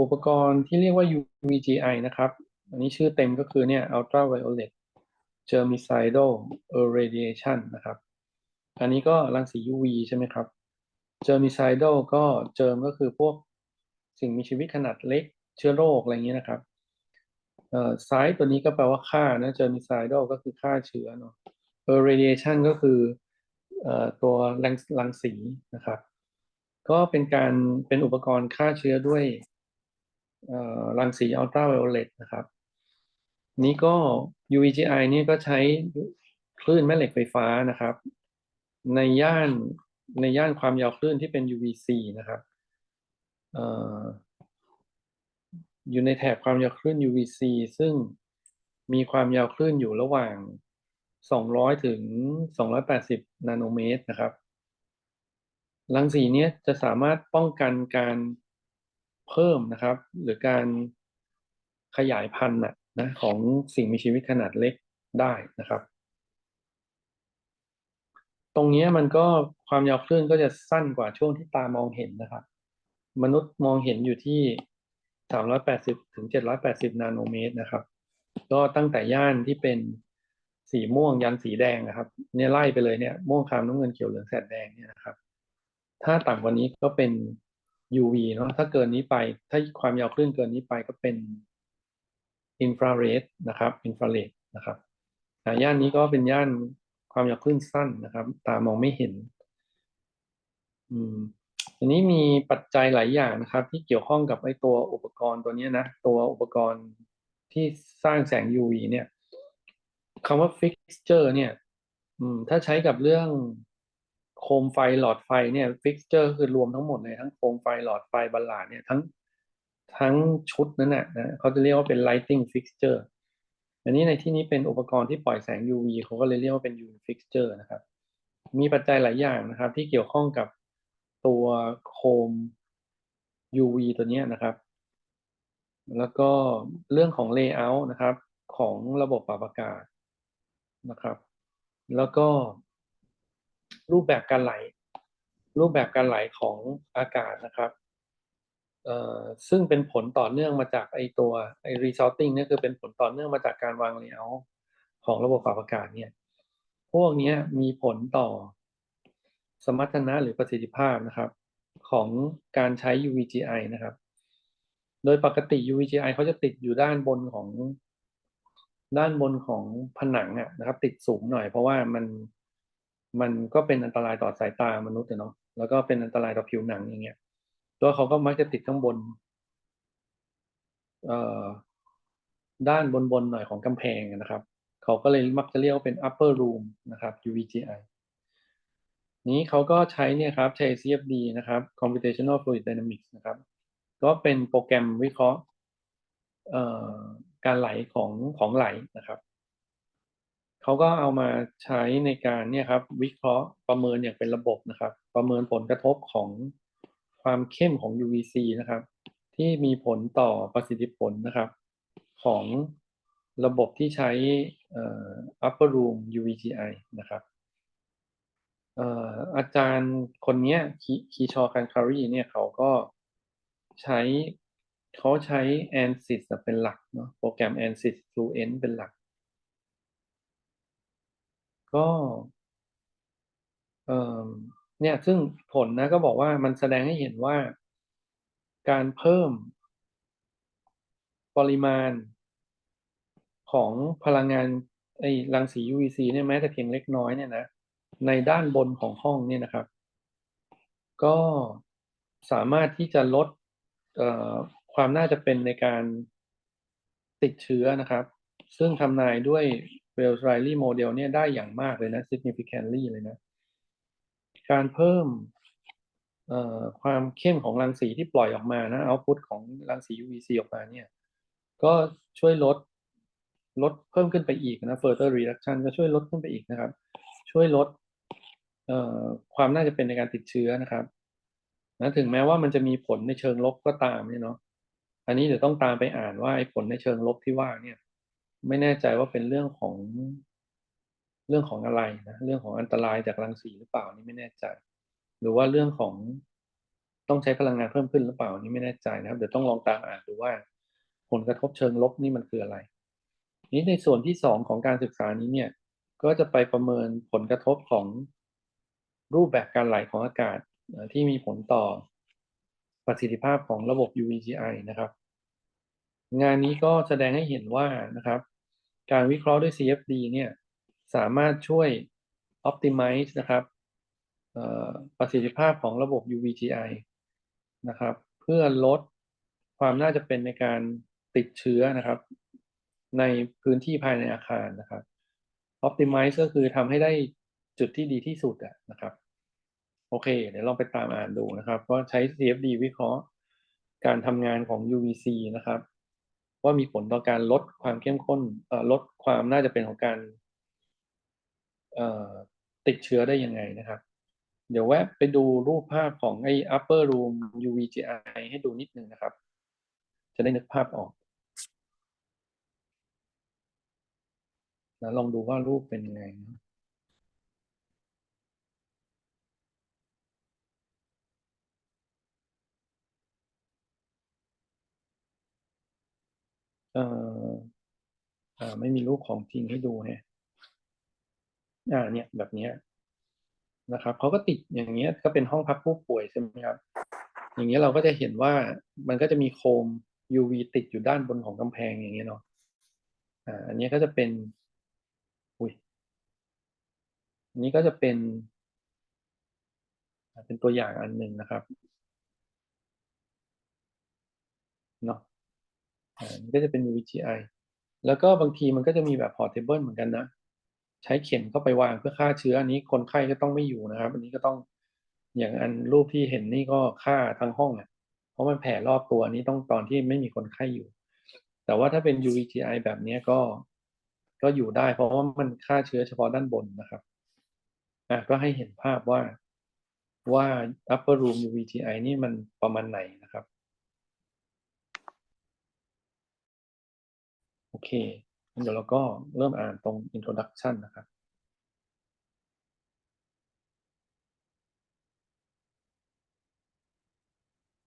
อุปกรณ์ที่เรียกว่า UVGI นะครับ อันนี้ชื่อเต็มก็คือเนี่ย ultraviolet germicidal irradiation นะครับ อันนี้ก็รังสี UV ใช่ไหมครับ germicidal ก็เจอมก็คือพวกสิ่งมีชีวิตขนาดเล็กเชื้อโรคอะไรอย่างนี้นะครับเอ่อไซส์ตัวนี้ก็แปลว่าฆ่านะ germicidal ก็คือฆ่าเชื้อเนาะ irradiation ก็คือเอ่อตัวรังรังสีนะครับ ก็เป็นการเป็นอุปกรณ์ฆ่าเชื้อด้วย รังสีอัลตราไวโอเลตนะครับ นี้ก็ UVGI นี่ก็ใช้คลื่นแม่เหล็กไฟฟ้านะครับ ในย่านในย่านความยาวคลื่นที่เป็น UVC นะครับอยู่ในแถบความยาวคลื่น UVC ซึ่งมีความยาวคลื่นอยู่ระหว่าง 200 ถึง 280 นาโนเมตรนะครับ รังสีนี้จะสามารถป้องกันการ เพิ่มนะครับ หรือการขยายพันธุ์นะของสิ่งมีชีวิตขนาดเล็กได้นะครับ ตรงนี้มันก็ความยาวคลื่นก็จะสั้นกว่าช่วงที่ตามองเห็นนะครับ มนุษย์มองเห็นอยู่ที่ 380ถึง780 นาโนเมตรนะครับ ก็ตั้งแต่ย่านที่เป็นสีม่วงยันสีแดงนะครับ เนี่ยไล่ไปเลยเนี่ยม่วงคามน้ำเงินเขียวเหลืองแสดแดงเนี่ยนะครับ ถ้าต่ำกว่านี้ก็เป็น UV เนาะถ้าเกินนี้ไป ถ้าความยาวคลื่นเกินนี้ไปก็เป็นอินฟราเรดนะครับอินฟราเรดนะครับย่านนี้ก็เป็นย่านความยาวคลื่นสั้นนะครับ ตามองไม่เห็น อืมอันนี้มีปัจจัยหลายอย่างนะครับ ที่เกี่ยวข้องกับไอ้ตัวอุปกรณ์ตัวนี้นะ ตัวอุปกรณ์ที่สร้างแสง UV เนี่ยคำว่า fixture เนี่ยอืมถ้าใช้กับเรื่อง โคมไฟหลอดไฟเนี่ย fixture คือรวมทั้งหมดเลยทั้งโคมไฟหลอดไฟบัลลาดเนี่ยทั้งทั้งชุดนั้นนะนะเขาจะเรียกว่าเป็น lighting fixture อันนี้ในที่นี้เป็นอุปกรณ์ที่ปล่อยแสง UV เขาก็เลยเรียกว่าเป็น UV fixture นะครับ มีปัจจัยหลายอย่างนะครับ ที่เกี่ยวข้องกับตัวโคม UV ตัวนี้นะครับ แล้วก็เรื่องของ layout นะครับ ของระบบปรับอากาศนะครับ แล้วก็ รูปแบบการไหล รูปแบบการไหลของอากาศนะครับเอ่อซึ่งเป็นผลต่อเนื่องมาจากไอตัวไอ resulting เนี่ยคือเป็นผลต่อเนื่องมาจากการวาง layout ของระบบปรับอากาศเนี่ย พวกนี้มีผลต่อสมรรถนะหรือประสิทธิภาพนะครับ ของการใช้ UVGI นะครับ โดยปกติ UVGI เขาจะติดอยู่ด้านบนของด้านบนของผนังอะนะครับ ติดสูงหน่อยเพราะว่ามัน มันก็เป็นอันตรายต่อสายตามนุษย์เนาะแล้วก็เป็นอันตรายต่อผิวหนังอย่างเงี้ยตัวเขาก็มักจะติดข้างบน เอ่อด้านบนบนหน่อยของกำแพงนะครับ เขาก็เลยมักจะเรียกว่าเป็น upper room นะครับ UVGI นี้เขาก็ใช้เนี่ยครับใช้ CFD นะครับ computational fluid dynamics นะครับ ก็เป็นโปรแกรมวิเคราะห์การไหลของของไหลนะครับ เขาก็เอามาใช้ในการเนี่ยครับวิเคราะห์ประเมินอย่างเป็นระบบนะครับ ประเมินผลกระทบของความเข้มของ UVC นะครับ ที่มีผลต่อประสิทธิผลนะครับ ของระบบที่ใช้ upper room UVGI นะครับอาจารย์คนนี้คีชอคันคารีเนี่ยเขาก็ใช้เขาใช้ ANSYS เป็นหลักเนาะโปรแกรม ANSYS Fluent เป็นหลัก ก็เอ่อเนี่ยซึ่งผลนะก็บอกว่ามันแสดงให้เห็นว่าการเพิ่มปริมาณของพลังงานไอ้รังสี UVC เนี่ยแม้แต่เพียงเล็กน้อยเนี่ยนะในด้านบนของห้องเนี่ยนะครับ ก็สามารถที่จะลดความน่าจะเป็นในการติดเชื้อนะครับ ซึ่งทำนายด้วย เวลส์ไรลี่โมเดลเนี่ยได้อย่างมากเลยนะ significantly เลยนะ การเพิ่มความเข้มของรังสีที่ปล่อยออกมานะเอาพุตของรังสี UVC ออกมาเนี่ย ก็ช่วยลดลดเพิ่มขึ้นไปอีกนะ further reduction ก็ช่วยลดขึ้นไปอีกนะครับ ช่วยลดความน่าจะเป็นในการติดเชื้อนะครับนะถึงแม้ว่ามันจะมีผลในเชิงลบก็ตามเนี่ยเนาะอันนี้เดี๋ยวต้องตามไปอ่านว่าไอ้ผลในเชิงลบที่ว่าเนี่ย ไม่แน่ใจว่าเป็นเรื่องของเรื่องของอะไรนะเรื่องของอันตรายจากรังสีหรือเปล่านี่ไม่แน่ใจ หรือว่าเรื่องของต้องใช้พลังงานเพิ่มขึ้นหรือเปล่านนี้ไม่แน่ใจนะครับ เดี๋ยวต้องลองตามอ่านดูว่า ผลกระทบเชิงลบนี่มันคืออะไร นี้ในส่วนที่สองของการศึกษานี้เนี่ย ก็จะไปประเมินผลกระทบของรูปแบบการไหลของอากาศที่มีผลต่อประสิทธิภาพของระบบ UVGI นะครับ งานนี้ก็แสดงให้เห็นว่านะครับ การวิเคราะห์ด้วย CFD เนี่ยสามารถช่วย optimize นะครับประสิทธิภาพของระบบ UVGI นะครับ เพื่อลดความน่าจะเป็นในการติดเชื้อนะครับ ในพื้นที่ภายในอาคารนะครับ optimize ก็คือทำให้ได้จุดที่ดีที่สุดอะนะครับ โอเค เดี๋ยวลองไปตามอ่านดูนะครับว่าใช้ CFD วิเคราะห์การทำงานของ UVC นะครับ ว่ามีผลต่อการลดความเข้มข้นลดความน่าจะเป็นของการติดเชื้อได้ยังไงนะครับ เดี๋ยวแวะไปดูรูปภาพของไอ้ upper room UVGI ให้ดูนิดนึงนะครับ จะได้นึกภาพออกแล้วลองดูว่ารูปเป็นยังไงนะ อ่ออ่า ไม่มีรูปของจริงให้ดูแฮะอ่า เนี่ยแบบเนี้ยนะครับเขาก็ติดอย่างเงี้ย ก็เป็นห้องพักผู้ป่วยใช่ไหมครับ อย่างเงี้ยเราก็จะเห็นว่ามันก็จะมีโคม UV ติดอยู่ด้านบนของกำแพงอย่างเงี้ยเนาะอ่าอันนี้ก็จะเป็น อุ้ยอันนี้ก็จะเป็น เป็นตัวอย่างอันหนึ่งนะครับเนาะ อ่าอันก็จะเป็น UVGI แล้วก็บางทีมันก็จะมีแบบ portable เหมือนกันนะ ใช้เข็มเข้าไปวางเพื่อฆ่าเชื้ออันนี้คนไข้ก็ต้องไม่อยู่นะครับ อันนี้ก็ต้องอย่างอันรูปที่เห็นนี่ก็ฆ่าทั้งห้องอะ เพราะมันแผ่รอบตัวอันนี้ต้องตอนที่ไม่มีคนไข้อยู่ แต่ว่าถ้าเป็น UVGI แบบนี้ก็ก็อยู่ได้ เพราะว่ามันฆ่าเชื้อเฉพาะด้านบนนะครับอะก็ให้เห็นภาพว่าว่า upper room UVGI นี่มันประมาณไหนนะครับ โอเคงั้นเดี๋ยวเราก็เริ่มอ่านตรง introduction นะครับ